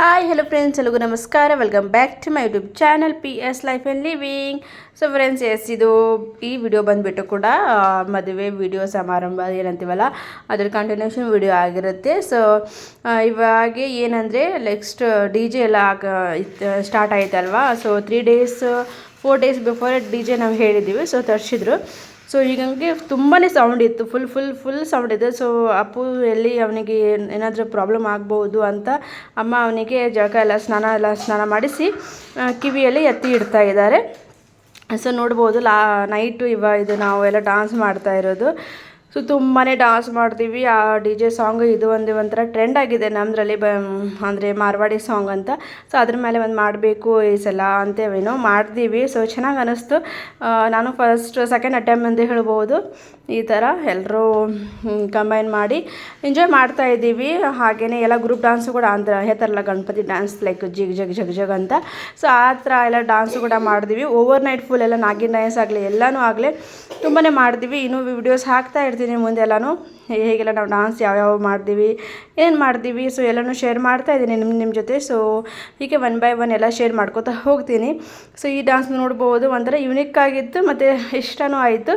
Hi hello friends ಎಲ್ಲಗೂ ನಮಸ್ಕಾರ. Welcome back to my YouTube channel P S life and living so friends yes ಇದು ಈ video ಬಂದುಬಿಟ್ಟು ಕೂಡ ಮದುವೆ ವಿಡಿಯೋ ಸಮಾರಂಭ ಏನಂತೀವಲ್ಲ, ಅದ್ರ ಕಂಟಿನ್ಯೂಷನ್ ವಿಡಿಯೋ ಆಗಿರುತ್ತೆ. ಸೊ ಇವಾಗ ಏನಂದರೆ ನೆಕ್ಸ್ಟ್ ಡಿ ಜೆ ಎಲ್ಲ ಸ್ಟಾರ್ಟ್ ಆಯ್ತಲ್ವಾ? So three days four days before D J ನಾವು ಹೇಳಿದ್ದೀವಿ ಸೊ ತರಿಸಿದ್ರು. ಸೊ ಈಗ ಹಂಗೆ ತುಂಬಾ ಸೌಂಡ್ ಇತ್ತು ಫುಲ್ ಫುಲ್ ಫುಲ್ ಸೌಂಡ್ ಇದೆ. ಸೊ ಅಪ್ಪು ಎಲ್ಲಿ ಅವನಿಗೆ ಏನಾದರೂ ಪ್ರಾಬ್ಲಮ್ ಆಗ್ಬೋದು ಅಂತ ಅಮ್ಮ ಅವನಿಗೆ ಜಳಕ ಎಲ್ಲ ಸ್ನಾನ ಎಲ್ಲ ಸ್ನಾನ ಮಾಡಿಸಿ ಕಿವಿಯಲ್ಲಿ ಎತ್ತಿ ಇಡ್ತಾ ಇದ್ದಾರೆ. ಸೊ ನೋಡ್ಬೋದು, ಲಾ ನೈಟು ಇವ, ಇದು ನಾವು ಎಲ್ಲ ಡಾನ್ಸ್ ಮಾಡ್ತಾ ಇರೋದು. ಸೊ ತುಂಬಾ ಡಾನ್ಸ್ ಮಾಡ್ತೀವಿ. ಆ ಡಿ ಜೆ ಸಾಂಗ್ ಇದು ಒಂದು ಒಂಥರ ಟ್ರೆಂಡ್ ಆಗಿದೆ ನಮ್ಮದ್ರಲ್ಲಿ ಬ ಅಂದರೆ ಮಾರ್ವಾಡಿ ಸಾಂಗ್ ಅಂತ. ಸೊ ಅದ್ರ ಮೇಲೆ ಒಂದು ಮಾಡಬೇಕು ಈ ಸಲ ಅಂತೇವೇನೋ ಮಾಡ್ತೀವಿ. ಸೊ ಚೆನ್ನಾಗಿ ಅನ್ನಿಸ್ತು ನಾನು ಫಸ್ಟ್ ಸೆಕೆಂಡ್ ಅಟೆಂಪ್ ಅಂತ ಹೇಳ್ಬೋದು. ಈ ಥರ ಎಲ್ಲರೂ ಕಂಬೈನ್ ಮಾಡಿ ಎಂಜಾಯ್ ಮಾಡ್ತಾ ಇದ್ದೀವಿ. ಹಾಗೆಯೇ ಎಲ್ಲ ಗ್ರೂಪ್ ಡಾನ್ಸು ಕೂಡ ಅಂತ ಹೇಳ್ತಾರಲ್ಲ Ganapati dance like jig jag jag jag ಅಂತ. ಸೊ ಆ ಥರ ಎಲ್ಲ ಡಾನ್ಸು ಕೂಡ ಮಾಡಿದ್ವಿ. ಓವರ್ ನೈಟ್ ಫುಲ್ ಎಲ್ಲ ನಾಗಿನ್ ಡ್ಯಾನ್ಸ್ ಆಗಲಿ, ಎಲ್ಲನೂ ಆಗಲಿ ತುಂಬಾ ಮಾಡಿದ್ವಿ. ಇನ್ನೂ ವಿಡಿಯೋಸ್ ಹಾಕ್ತಾ ಇರ್ತೀನಿ ಮುಂದೆ ಎಲ್ಲನೂ ಹೇಗೆಲ್ಲ ನಾವು ಡಾನ್ಸ್ ಯಾವ್ಯಾವ ಮಾಡ್ತೀವಿ, ಏನು ಮಾಡ್ತೀವಿ ಸೊ ಎಲ್ಲನೂ ಶೇರ್ ಮಾಡ್ತಾ ಇದ್ದೀನಿ ನಿಮ್ಮ ನಿಮ್ಮ ಜೊತೆ. ಸೊ ಹೀಗೆ ಒನ್ ಬೈ ಒನ್ ಎಲ್ಲ ಶೇರ್ ಮಾಡ್ಕೋತಾ ಹೋಗ್ತೀನಿ. ಸೊ ಈ ಡಾನ್ಸ್ ನೋಡ್ಬೋದು, ಒಂಥರ ಯುನಿಕ್ ಆಗಿತ್ತು, ಮತ್ತು ಇಷ್ಟನೂ ಆಯಿತು.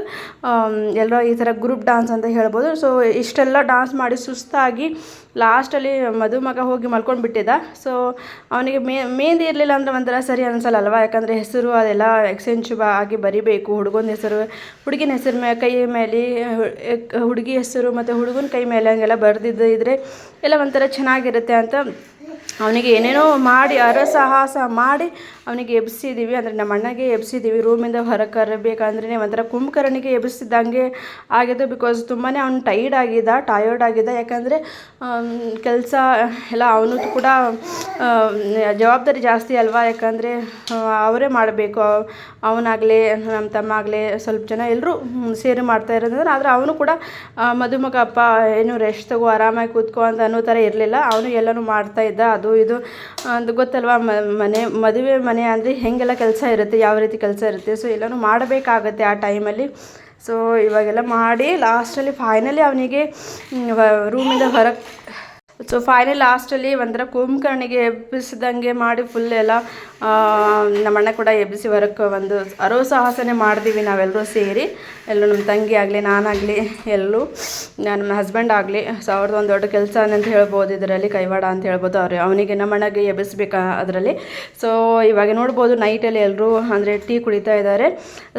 ಎಲ್ಲರೂ ಈ ಥರ ಗ್ರೂಪ್ ಡಾನ್ಸ್ ಅಂತ ಹೇಳ್ಬೋದು. ಸೊ ಇಷ್ಟೆಲ್ಲ ಡಾನ್ಸ್ ಮಾಡಿ ಸುಸ್ತಾಗಿ ಲಾಸ್ಟಲ್ಲಿ ಮದುಮಗ ಹೋಗಿ ಮಲ್ಕೊಂಡು ಬಿಟ್ಟಿದ್ದ. ಸೊ ಅವನಿಗೆ ಮೇ, ಮೆಹಂದಿ ಇರಲಿಲ್ಲ ಅಂದರೆ ಒಂಥರ ಸರಿ ಅನ್ಸಲ್ಲ ಅಲ್ವಾ ಯಾಕಂದರೆ ಹೆಸರು ಅದೆಲ್ಲ ಎಕ್ಸ್ಚೇಂಜ್ ಆಗಿ ಬರಿಬೇಕು. ಹುಡುಗನ ಹೆಸರು, ಹುಡುಗಿನ ಹೆಸರು ಮೇ, ಕೈ ಮೇಲೆ, ಹುಡುಗಿ ಹೆಸರು ಮತ್ತು ಹುಡುಗನ ಕೈ ಮೇಲೆ ಹಂಗೆಲ್ಲ ಬರೆದಿದ್ದು ಇದ್ದರೆ ಎಲ್ಲ ಒಂಥರ ಚೆನ್ನಾಗಿರುತ್ತೆ ಅಂತ ಅವನಿಗೆ ಏನೇನೋ ಮಾಡಿ ಅರಸಾಹಸ ಮಾಡಿ ಅವನಿಗೆ ಎಬ್ಸಿದ್ದೀವಿ ಅಂದರೆ ನಮ್ಮ ಅಣ್ಣಗೆ ಎಬ್ಸಿದ್ದೀವಿ ರೂಮಿಂದ ಹೊರಗೆ ಕರಬೇಕಂದ್ರೆ ಒಂಥರ ಕುಂಭಕರ್ಣಿಗೆ ಎಬ್ಸಿದ್ದಂಗೆ ಆಗಿದೆ ಬಿಕಾಸ್ ತುಂಬಾ ಅವ್ನು ಟೈರ್ಡ್ ಆಗಿದ್ದ ಟಯರ್ಡ್ ಆಗಿದ್ದ. ಯಾಕಂದರೆ ಕೆಲಸ ಎಲ್ಲ ಅವನು ಕೂಡ ಜವಾಬ್ದಾರಿ ಜಾಸ್ತಿ ಅಲ್ವಾ? ಯಾಕಂದರೆ ಅವರೇ ಮಾಡಬೇಕು. ಅವನಾಗಲಿ, ನಮ್ಮ ತಮ್ಮ ಆಗಲಿ ಸ್ವಲ್ಪ ಜನ ಎಲ್ಲರೂ ಸೇರಿ ಮಾಡ್ತಾ ಇರೋದಂದ್ರೆ ಆದರೆ ಅವನು ಕೂಡ ಮಧುಮಗ ಅಪ್ಪ, ಏನು ರೆಸ್ಟ್ ತಗೋ, ಆರಾಮಾಗಿ ಕೂತ್ಕೋ ಅಂತ ಅನ್ನೋ ಥರ ಇರಲಿಲ್ಲ. ಅವನು ಎಲ್ಲನೂ ಮಾಡ್ತಾ ಇದ್ದ. ಅದು ಇದು. ಗೊತ್ತಲ್ವಾ, ಮ- ಮನೆ, ಮದುವೆ ಮನೆ ಅಂದರೆ ಹೆಂಗೆಲ್ಲ ಕೆಲಸ ಇರುತ್ತೆ, ಯಾವ ರೀತಿ ಕೆಲಸ ಇರುತ್ತೆ. ಸೊ ಎಲ್ಲನೂ ಮಾಡಬೇಕಾಗತ್ತೆ ಆ ಟೈಮಲ್ಲಿ. ಸೊ ಇವಾಗೆಲ್ಲ ಮಾಡಿ ಲಾಸ್ಟಲ್ಲಿ ಫೈನಲಿ ಅವನಿಗೆ ರೂಮಿಂದ ಹೊರಗೆ ಸೊ ಫೈನಲ್ ಲಾಸ್ಟಲ್ಲಿ ಒಂಥರ ಕುಂಭಕರ್ಣಿಗೆ ಎಬ್ಬಿಸಿದಂಗೆ ಮಾಡಿ ಫುಲ್ ಎಲ್ಲ ನಮ್ಮಣ್ಣ ಕೂಡ ಎಬ್ಬಿಸಿ ಬರೋಕ್ಕೆ ಒಂದು ಅರೋ ಸಾಹಸನೇ ಮಾಡ್ತೀವಿ ನಾವೆಲ್ಲರೂ ಸೇರಿ. ಎಲ್ಲರೂ ನಮ್ಮ ತಂಗಿ ಆಗಲಿ ನಾನಾಗಲಿ ಎಲ್ಲರೂ ನಮ್ಮ ಹಸ್ಬೆಂಡ್ ಆಗಲಿ, ಸೊ ಅವ್ರದ್ದು ಒಂದು ದೊಡ್ಡ ಕೆಲಸ ಅಂತ ಹೇಳ್ಬೋದು, ಇದರಲ್ಲಿ ಕೈವಾಡ ಅಂತ ಹೇಳ್ಬೋದು ಅವ್ರು. ಅವನಿಗೆ ನಮ್ಮಣ್ಣಗೆ ಎಬ್ಬಿಸ್ಬೇಕಾ ಅದರಲ್ಲಿ. ಸೊ ಇವಾಗ ನೋಡ್ಬೋದು ನೈಟಲ್ಲಿ ಎಲ್ಲರೂ ಅಂದರೆ ಟೀ ಕುಡಿತಾ ಇದ್ದಾರೆ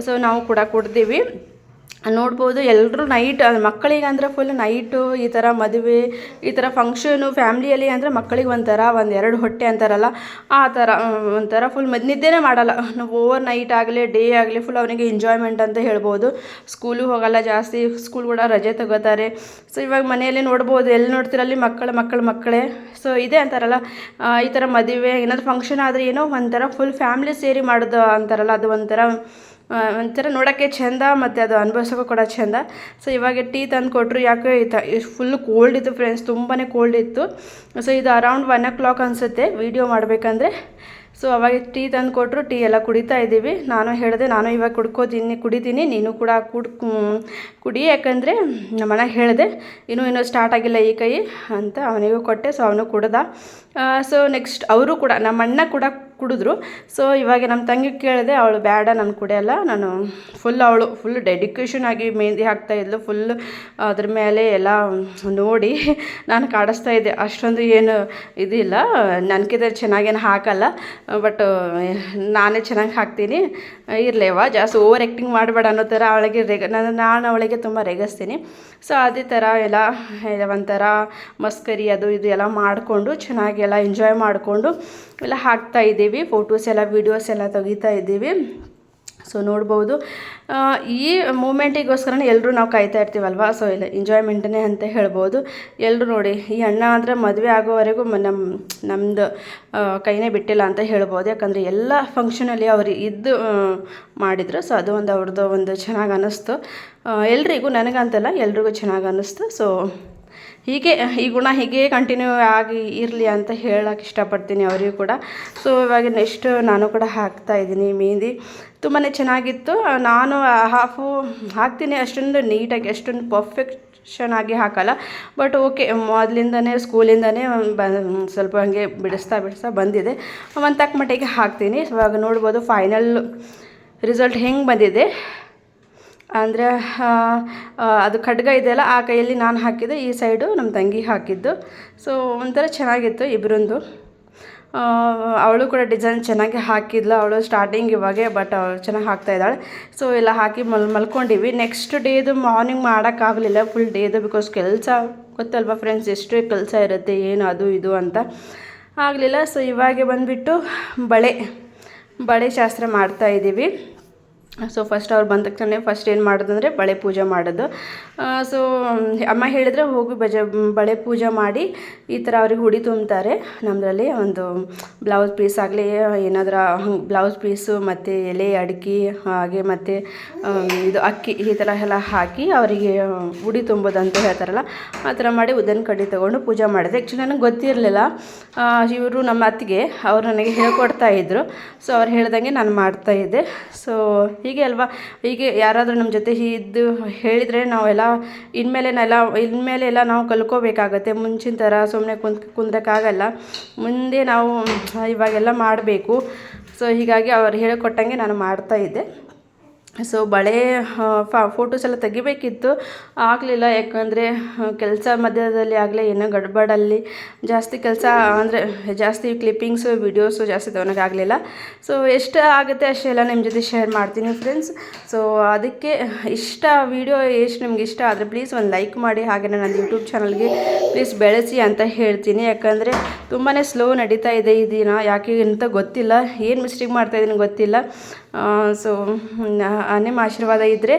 ಸೊ ನಾವು ಕೂಡ ಕುಡ್ದೀವಿ. ನೋಡ್ಬೋದು ಎಲ್ಲರೂ ನೈಟ್ ಮಕ್ಕಳಿಗೆ ಅಂದರೆ ಫುಲ್ ನೈಟು ಈ ಥರ ಮದುವೆ, ಈ ಥರ ಫಂಕ್ಷನು ಫ್ಯಾಮ್ಲಿಯಲ್ಲಿ ಅಂದರೆ ಮಕ್ಕಳಿಗೆ ಒಂಥರ ಒಂದು ಎರಡು ಹೊಟ್ಟೆ ಅಂತಾರಲ್ಲ, ಆ ಥರ ಒಂಥರ ಫುಲ್ ಮದ್ ಮಾಡಲ್ಲ. ನಾವು ಓವರ್ ನೈಟ್ ಆಗಲಿ ಡೇ ಆಗಲಿ ಫುಲ್ ಅವನಿಗೆ ಎಂಜಾಯ್ಮೆಂಟ್ ಅಂತ ಹೇಳ್ಬೋದು. ಸ್ಕೂಲಿಗೆ ಹೋಗಲ್ಲ ಜಾಸ್ತಿ ಸ್ಕೂಲ್ ಕೂಡ ರಜೆ ತಗೋತಾರೆ. ಸೊ ಇವಾಗ ಮನೆಯಲ್ಲಿ ನೋಡ್ಬೋದು ಎಲ್ಲಿ ನೋಡ್ತಿರಲ್ಲಿ ಮಕ್ಕಳು ಮಕ್ಕಳು, ಮಕ್ಕಳೇ. ಸೊ ಇದೇ ಅಂತಾರಲ್ಲ. ಈ ಥರ ಮದುವೆ, ಏನಾದರೂ ಫಂಕ್ಷನ್ ಆದರೆ ಏನೋ ಒಂಥರ ಫುಲ್ ಫ್ಯಾಮ್ಲಿ ಸೇರಿ ಮಾಡೋದು ಅಂತಾರಲ್ಲ, ಅದು ಒಂಥರ ಒಂಥರ ನೋಡೋಕ್ಕೆ ಚೆಂದ ಮತ್ತು ಅದು ಅನುಭವಿಸೋಕ್ಕೂ ಕೂಡ ಚೆಂದ. ಸೊ ಇವಾಗ ಟೀ ತಂದು ಕೊಟ್ಟರು ಯಾಕೋ ಫುಲ್ ಕೋಲ್ಡ್ ಇತ್ತು ಫ್ರೆಂಡ್ಸ್ ತುಂಬಾ ಕೋಲ್ಡ್ ಇತ್ತು. ಸೊ ಇದು ಅರೌಂಡ್ ಒನ್ ಓ ಕ್ಲಾಕ್ ಅನಿಸುತ್ತೆ ವೀಡಿಯೋ ಮಾಡಬೇಕಂದ್ರೆ. ಸೊ ಅವಾಗ ಟೀ ತಂದು ಕೊಟ್ಟರು ಟೀ ಎಲ್ಲ ಕುಡಿತಾ ಇದ್ದೀವಿ. ನಾನು ಹೇಳಿದೆ, ನಾನು ಇವಾಗ ಕುಡ್ಕೋತೀನಿ, ಕುಡಿತೀನಿ, ನೀನು ಕೂಡ ಕುಡ್ ಕುಡಿ. ಯಾಕಂದರೆ ನಮ್ಮಣ್ಣ ಹೇಳಿದೆ, ಇನ್ನೂ ಇನ್ನೂ ಸ್ಟಾರ್ಟ್ ಆಗಿಲ್ಲ ಈ ಕೈ ಅಂತ ಅವನಿಗೂ ಕೊಟ್ಟೆ ಸೊ ಅವನು ಕುಡ್ದ. ಸೊ ನೆಕ್ಸ್ಟ್ ಅವರು ಕೂಡ ನಮ್ಮ ಅಣ್ಣ ಕೂಡ ಕುಡಿದ್ರು. ಸೊ ಇವಾಗ ನಮ್ಮ ತಂಗಿ ಕೇಳಿದೆ, ಅವಳು ಬೇಡ ನಾನು ಕುಡಿಯಲ್ಲ ನಾನು ಫುಲ್ ಅವಳು ಫುಲ್ ಡೆಡಿಕೇಶನ್ ಆಗಿ ಮೆಹಂದಿ ಹಾಕ್ತಾ ಇದ್ಲು. ಫುಲ್ ಅದ್ರ ಮೇಲೆ ಎಲ್ಲ ನೋಡಿ ನಾನು ಕಾಡಿಸ್ತಾ ಇದ್ದೆ. ಅಷ್ಟೊಂದು ಏನು ಇದಿಲ್ಲ. ನನಗಿಂತ ಚೆನ್ನಾಗೇನು ಹಾಕಲ್ಲ. ಬಟ್ ನಾನೇ ಚೆನ್ನಾಗಿ ಹಾಕ್ತೀನಿ. ಇರಲೇವ ಜಾಸ್ತಿ ಓವರ್ ಆ್ಯಕ್ಟಿಂಗ್ ಮಾಡಬೇಡ ಅನ್ನೋ ಥರ ಅವಳಿಗೆ ರೆಗ, ನಾನು ನಾನು ಅವಳಿಗೆ ತುಂಬ ರೆಗಿಸ್ತೀನಿ. ಸೊ ಅದೇ ಥರ ಎಲ್ಲ ಒಂಥರ ಮಸ್ಕರಿ ಅದು ಇದು ಎಲ್ಲ ಮಾಡಿಕೊಂಡು, ಚೆನ್ನಾಗಿ ಎಲ್ಲ ಎಂಜಾಯ್ ಮಾಡಿಕೊಂಡು ಎಲ್ಲ ಹಾಕ್ತಾ ಫೋಟೋಸ್ ಎಲ್ಲ ವೀಡಿಯೋಸ್ ಎಲ್ಲ ತೆಗಿತಾ ಇದ್ದೀವಿ. ಸೊ ನೋಡ್ಬೋದು. ಈ ಮೂಮೆಂಟಿಗೋಸ್ಕರನೇ ಎಲ್ಲರೂ ನಾವು ಕಾಯ್ತಾ ಇರ್ತೀವಲ್ವ? ಸೊ ಇಲ್ಲ ಎಂಜಾಯ್ಮೆಂಟನೇ ಅಂತ ಹೇಳ್ಬೋದು. ಎಲ್ಲರೂ ನೋಡಿ, ಈ ಅಣ್ಣ ಅಂದರೆ ಮದುವೆ ಆಗೋವರೆಗೂ ನಮ್ಮ ನಮ್ಮದು ಕೈನೇ ಬಿಟ್ಟಿಲ್ಲ ಅಂತ ಹೇಳ್ಬೋದು. ಯಾಕಂದರೆ ಎಲ್ಲ ಫಂಕ್ಷನಲ್ಲಿ ಅವರು ಇದ್ದು ಮಾಡಿದರು. ಸೊ ಅದು ಒಂದು ಅವ್ರದ್ದು ಒಂದು ಚೆನ್ನಾಗಿ ಅನ್ನಿಸ್ತು ಎಲ್ರಿಗೂ ನನಗಂತಲ್ಲ, ಎಲ್ರಿಗೂ ಚೆನ್ನಾಗಿ ಅನ್ನಿಸ್ತು ಸೊ ಹೀಗೆ, ಈ ಗುಣ ಹೀಗೆ ಕಂಟಿನ್ಯೂ ಆಗಿ ಇರಲಿ ಅಂತ ಹೇಳಕ್ಕೆ ಇಷ್ಟಪಡ್ತೀನಿ ಅವರಿಗೂ ಕೂಡ. ಸೊ ಇವಾಗ ನೆಕ್ಸ್ಟ್ ನಾನು ಕೂಡ ಹಾಕ್ತಾ ಇದ್ದೀನಿ ಮೆಹಂದಿ. ತುಂಬಾ ಚೆನ್ನಾಗಿತ್ತು. ನಾನು ಹಾಫು ಹಾಕ್ತೀನಿ. ಅಷ್ಟೊಂದು ನೀಟಾಗಿ, ಅಷ್ಟೊಂದು ಪರ್ಫೆಕ್ಟ್ ಆಗಿ ಹಾಕಲ್ಲ. ಬಟ್ ಓಕೆ ಮೊದಲಿಂದನೇ ಸ್ಕೂಲಿಂದನೇ ಬ ಸ್ವಲ್ಪ ಹಂಗೆ ಬಿಡಿಸ್ತಾ ಬಿಡಿಸ್ತಾ ಬಂದಿದೆ. ಒಂದು ತಕ್ಕ ಮಟ್ಟಿಗೆ ಹಾಕ್ತೀನಿ. ಇವಾಗ ನೋಡ್ಬೋದು ಫೈನಲ್ ರಿಸಲ್ಟ್ ಹೆಂಗೆ ಬಂದಿದೆ. ಅಂದರೆ ಅದು ಖಡ್ಗ ಇದೆಯಲ್ಲ, ಆ ಕೈಯಲ್ಲಿ ನಾನು ಹಾಕಿದ್ದು, ಈ ಸೈಡು ನಮ್ಮ ತಂಗಿ ಹಾಕಿದ್ದು. ಸೊ ಒಂಥರ ಚೆನ್ನಾಗಿತ್ತು ಇಬ್ಬರಂದು ಅವಳು ಕೂಡ ಡಿಸೈನ್ ಚೆನ್ನಾಗಿ ಹಾಕಿದ್ಲು, ಅವಳು ಸ್ಟಾರ್ಟಿಂಗ್ ಇವಾಗೆ ಬಟ್ ಅವಳು ಚೆನ್ನಾಗಿ ಹಾಕ್ತಾ ಇದ್ದಾಳೆ. ಸೊ ಎಲ್ಲ ಹಾಕಿ ಮಲ್, ಮಲ್ಕೊಂಡಿವಿ. ನೆಕ್ಸ್ಟ್ ಡೇದು ಮಾರ್ನಿಂಗ್ ಮಾಡೋಕ್ಕಾಗಲಿಲ್ಲ ಫುಲ್ ಡೇದು ಬಿಕಾಸ್ ಕೆಲಸ, ಗೊತ್ತಲ್ವಾ ಫ್ರೆಂಡ್ಸ್ ಎಷ್ಟು ಕೆಲಸ ಇರುತ್ತೆ, ಏನು ಅದು ಇದು ಅಂತ. ಆಗಲಿಲ್ಲ. ಸೊ ಇವಾಗೆ ಬಂದುಬಿಟ್ಟು ಬಳೆ ಬಳೆ ಶಾಸ್ತ್ರ ಮಾಡ್ತಾ ಇದ್ದೀವಿ ಸೊ ಫಸ್ಟ್ ಅವ್ರು ಬಂದ ತಕ್ಷಣ ಫಸ್ಟ್ ಏನು ಮಾಡೋದಂದರೆ ಬಳೆ ಪೂಜೆ ಮಾಡೋದು. ಸೊ ಅಮ್ಮ ಹೇಳಿದರೆ ಹೋಗಿ ಬಜ, ಬಳೆ ಪೂಜೆ ಮಾಡಿ ಈ ಥರ ಅವ್ರಿಗೆ ಹುಡಿ ತುಂಬ್ತಾರೆ. ನಮ್ಮದ್ರಲ್ಲಿ ಒಂದು ಬ್ಲೌಸ್ ಪೀಸ್ ಆಗಲಿ, ಏನಾದರೂ ಬ್ಲೌಸ್ ಪೀಸು ಮತ್ತು ಎಲೆ, ಅಡಿಕೆ, ಹಾಗೆ ಮತ್ತು ಇದು ಅಕ್ಕಿ ಈ ಥರ ಎಲ್ಲ ಹಾಕಿ ಅವರಿಗೆ ಉಡಿ ತುಂಬೋದಂತ ಹೇಳ್ತಾರಲ್ಲ, ಆ ಥರ ಮಾಡಿ ಉದ್ದನ ಕಡ್ಡಿ ತೊಗೊಂಡು ಪೂಜೆ ಮಾಡಿದೆ. ಆ್ಯಕ್ಚುಲಿ ನನಗೆ ಗೊತ್ತಿರಲಿಲ್ಲ. ಇವರು ನಮ್ಮ ಅತ್ತಿಗೆ, ಅವರು ನನಗೆ ಹೇಳ್ಕೊಡ್ತಾ ಇದ್ದರು ಸೊ ಅವ್ರು ಹೇಳ್ದಂಗೆ ನಾನು ಮಾಡ್ತಾಯಿದ್ದೆ ಸೊ ಹೀಗೆ ಅಲ್ವಾ? ಹೀಗೆ ಯಾರಾದರೂ ನಮ್ಮ ಜೊತೆ ಇದ್ದು ಹೇಳಿದರೆ ನಾವೆಲ್ಲ ಇನ್ಮೇಲೆನೆಲ್ಲ ಇನ್ಮೇಲೆ ಎಲ್ಲ ನಾವು ಕಲ್ಕೋಬೇಕಾಗತ್ತೆ ಮುಂಚಿನ ಥರ ಸುಮ್ಮನೆ ಕುಂತ್, ಕುಂದ್ರಕ್ಕಾಗಲ್ಲ. ಮುಂದೆ ನಾವು ಇವಾಗೆಲ್ಲ ಮಾಡಬೇಕು. ಸೊ ಹೀಗಾಗಿ ಅವ್ರು ಹೇಳಿಕೊಟ್ಟಂಗೆ ನಾನು ಮಾಡ್ತಾಯಿದ್ದೆ ಸೊ ಬಳೆ ಫೋಟೋಸ್ ಎಲ್ಲ ತೆಗಿಬೇಕಿತ್ತು. ಆಗಲಿಲ್ಲ, ಯಾಕಂದರೆ ಕೆಲಸ ಮಧ್ಯದಲ್ಲಿ ಆಗಲೇ ಏನೋ ಗಡ್ಬಡಲ್ಲಿ ಜಾಸ್ತಿ ಕೆಲಸ, ಅಂದರೆ, ಜಾಸ್ತಿ ಕ್ಲಿಪ್ಪಿಂಗ್ಸು ವೀಡಿಯೋಸು ಜಾಸ್ತಿ ಆಗಲಿಲ್ಲ. ಸೊ ಎಷ್ಟು ಆಗುತ್ತೆ ಅಷ್ಟೆಲ್ಲ ನಿಮ್ಮ ಜೊತೆ ಶೇರ್ ಮಾಡ್ತೀನಿ ಫ್ರೆಂಡ್ಸ್ ಸೊ ಅದಕ್ಕೆ ಇಷ್ಟ ವೀಡಿಯೋ ಎಷ್ಟು ನಿಮ್ಗೆ ಇಷ್ಟ ಆದರೆ ಪ್ಲೀಸ್ ಒಂದು ಲೈಕ್ ಮಾಡಿ. ಹಾಗೆ ನನ್ನ ಯೂಟ್ಯೂಬ್ ಚಾನಲ್ಗೆ ಪ್ಲೀಸ್ ಬೆಳೆಸಿ ಅಂತ ಹೇಳ್ತೀನಿ. ಯಾಕಂದರೆ ತುಂಬಾ ಸ್ಲೋ ನಡೀತಾ ಇದೆ ಈ ದಿನ. ಯಾಕೆ ಅಂತ ಗೊತ್ತಿಲ್ಲ. ಏನು ಮಿಸ್ಟೇಕ್ ಮಾಡ್ತಾಯಿದ್ದೀನಿ ಗೊತ್ತಿಲ್ಲ. ಸೊ ನಿಮ್ಮ ಆಶೀರ್ವಾದ ಇದ್ದರೆ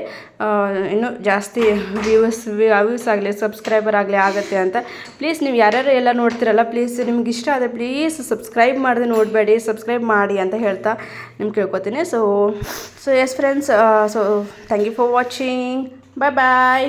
ಇನ್ನೂ ಜಾಸ್ತಿ ವ್ಯೂವರ್ಸ್ ವ್ಯೂಸ್ ಆಗಲಿ ಸಬ್ಸ್ಕ್ರೈಬರ್ ಆಗಲಿ ಆಗುತ್ತೆ ಅಂತ. ಪ್ಲೀಸ್ ನೀವು ಯಾರ್ಯಾರು ಎಲ್ಲ ನೋಡ್ತಿರಲ್ಲ ಪ್ಲೀಸ್ ನಿಮ್ಗೆ ಇಷ್ಟ ಆದರೆ ಪ್ಲೀಸ್ ಸಬ್ಸ್ಕ್ರೈಬ್ ಮಾಡಿದೆ ನೋಡಬೇಡಿ ಸಬ್ಸ್ಕ್ರೈಬ್ ಮಾಡಿ ಅಂತ ಹೇಳ್ತಾ ನಿಮ್ಗೆ ಕೇಳ್ಕೊತೀನಿ. So so yes friends so thank you for watching bye bye